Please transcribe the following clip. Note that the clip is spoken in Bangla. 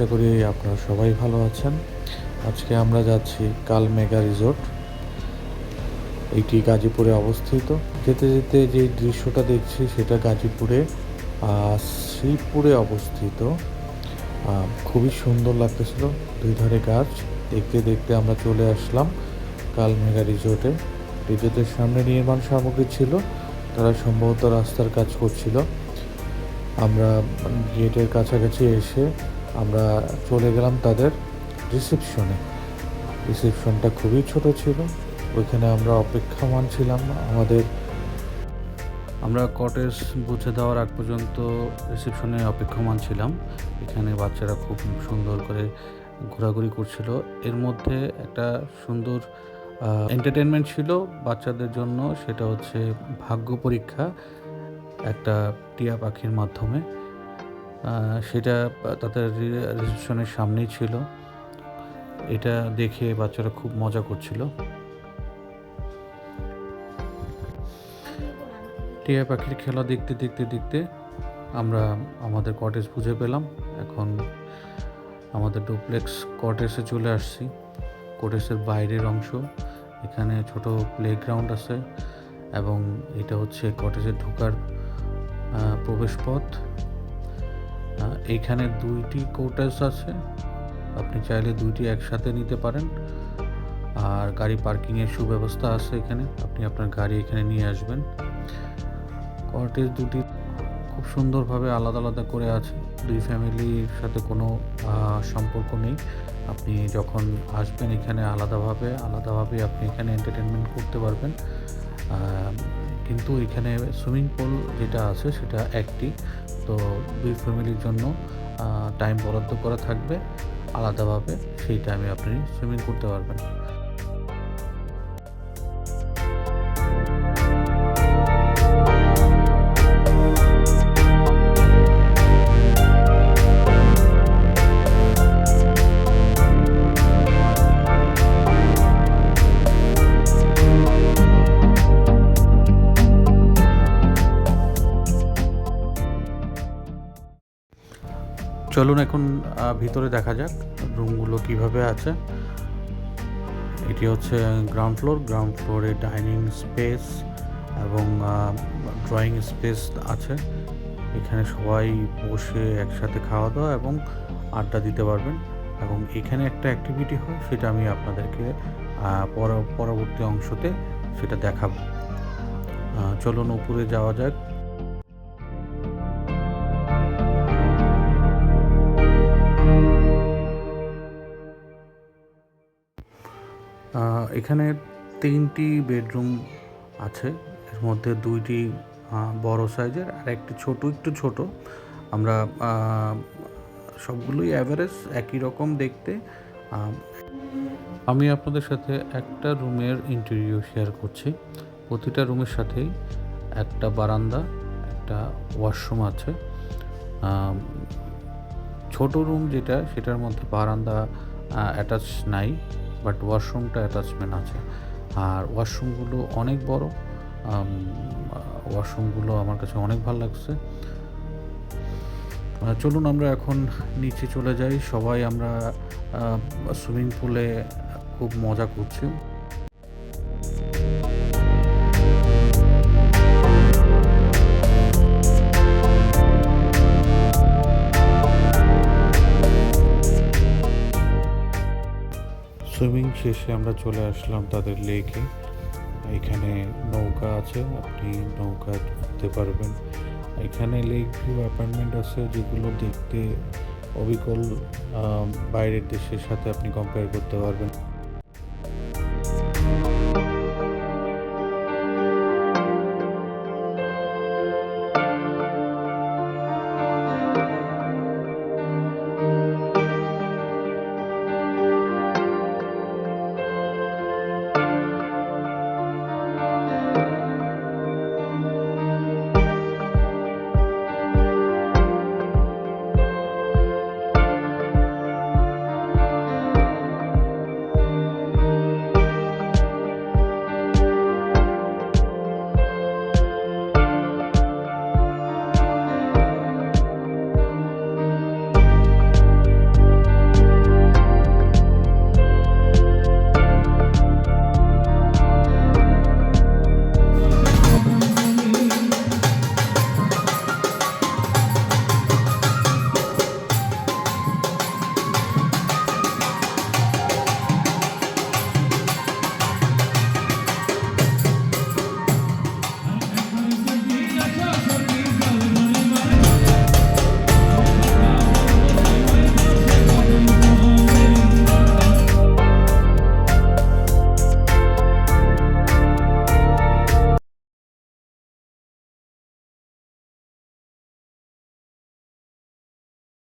আশা করি আপনারা সবাই ভালো আছেন। আজকে আমরা যাচ্ছি কাল মেগা রিসোর্ট। এটি গাজীপুরে অবস্থিত। যেতে যেতে যে দৃশ্যটা দেখছি সেটা গাজীপুরে শ্রীপুরে অবস্থিত। খুবই সুন্দর লাগতেছিল দুই ধারে গাছ। দেখতে দেখতে আমরা চলে আসলাম কাল মেগা রিসোর্টে। রিসোর্টের সামনে নির্মাণ সামগ্রী ছিল, তারা সম্ভবত রাস্তার কাজ করছিল। আমরা গেটের কাছাকাছি এসে আমরা চলে গেলাম তাদের রিসেপশনে রিসেপশনটা খুবই ছোট ছিল। ওইখানে আমরা অপেক্ষামান ছিলাম। আমাদের আমরা কটেজ বুঝে দেওয়ার আগ পর্যন্ত রিসেপশনে অপেক্ষমান ছিলাম। এখানে বাচ্চারা খুব সুন্দর করে ঘোরাঘুরি করছিল। এর মধ্যে একটা সুন্দর এন্টারটেনমেন্ট ছিল বাচ্চাদের জন্য। সেটা হচ্ছে ভাগ্য পরীক্ষা একটা টিয়া পাখির মাধ্যমে। সেটা তাদের রিসেপশনের সামনেই ছিল। এটা দেখে বাচ্চারা খুব মজা করছিল। টিয়া পাখির খেলা দেখতে দেখতে দেখতে আমরা আমাদের কটেজ বুঝে পেলাম। এখন আমাদের ডুপ্লেক্স কটেজে চলে আসছি। কটেজের বাইরের অংশ। এখানে ছোট প্লেগ্রাউন্ড আছে এবং এটা হচ্ছে কটেজে ঢোকার প্রবেশপথ। এইখানে দুইটি কোটেজ আছে। আপনি চাইলে দুইটি একসাথে নিতে পারেন। আর গাড়ি পার্কিংয়ের সুব্যবস্থা আছে এখানে। আপনি আপনার গাড়ি এখানে নিয়ে আসবেন। কটেজ দুটি খুব সুন্দরভাবে আলাদা আলাদা করে আছে। দুই ফ্যামিলির সাথে কোনো সম্পর্ক নেই। আপনি যখন আসবেন এখানে আলাদাভাবে আলাদাভাবে আপনি এখানে এন্টারটেনমেন্ট করতে পারবেন। কিন্তু এখানে সুইমিং পুল যেটা আছে সেটা একটি। তো দুই ফ্যামিলির জন্য টাইম বরাদ্দ করা থাকবে। আলাদাভাবে সেই টাইমে আপনি সুইমিং করতে পারবেন। চলুন এখন ভিতরে দেখা যাক রুমগুলো কীভাবে আছে। এটি হচ্ছে গ্রাউন্ড ফ্লোর। গ্রাউন্ড ফ্লোরে ডাইনিং স্পেস এবং ড্রয়িং স্পেস আছে। এখানে সবাই বসে একসাথে খাওয়া দাওয়া এবং আড্ডা দিতে পারবেন। এবং এখানে একটা অ্যাক্টিভিটি হয়, সেটা আমি আপনাদেরকে পর- পরবর্তী অংশতে সেটা দেখাবো। চলুন উপরে যাওয়া যাক। এখানে তিনটি বেডরুম আছে। এর মধ্যে দুইটি বড় সাইজের আর একটি ছোট, একটু ছোট। আমরা সবগুলোই অ্যাভারেজ একই রকম দেখতে। আমি আপনাদের সাথে একটা রুমের ইন্টেরিয়র শেয়ার করছি। প্রতিটা রুমের সাথেই একটা বারান্দা, একটা ওয়াশরুম আছে। ছোট রুম যেটা, সেটার মধ্যে বারান্দা অ্যাটাচ নাই। বাট ওয়াশরুমটা অ্যাটাচমেন্ট আছে। আর ওয়াশরুমগুলো অনেক বড় ওয়াশরুমগুলো আমার কাছে অনেক ভালো লাগছে। চলুন আমরা এখন নিচে চলে যাই। সবাই আমরা সুইমিং পুলে খুব মজা করছি। সুইমিং শেষে আমরা চলে আসলাম তাদের লেকে। এখানে নৌকা আছে, আপনি নৌকা ঘুরতে পারবেন। এখানে লেক ভিউ অ্যাপার্টমেন্ট আছে, যেগুলো দেখতে অবিকল বাইরের দেশের সাথে আপনি কম্পেয়ার করতে পারবেন।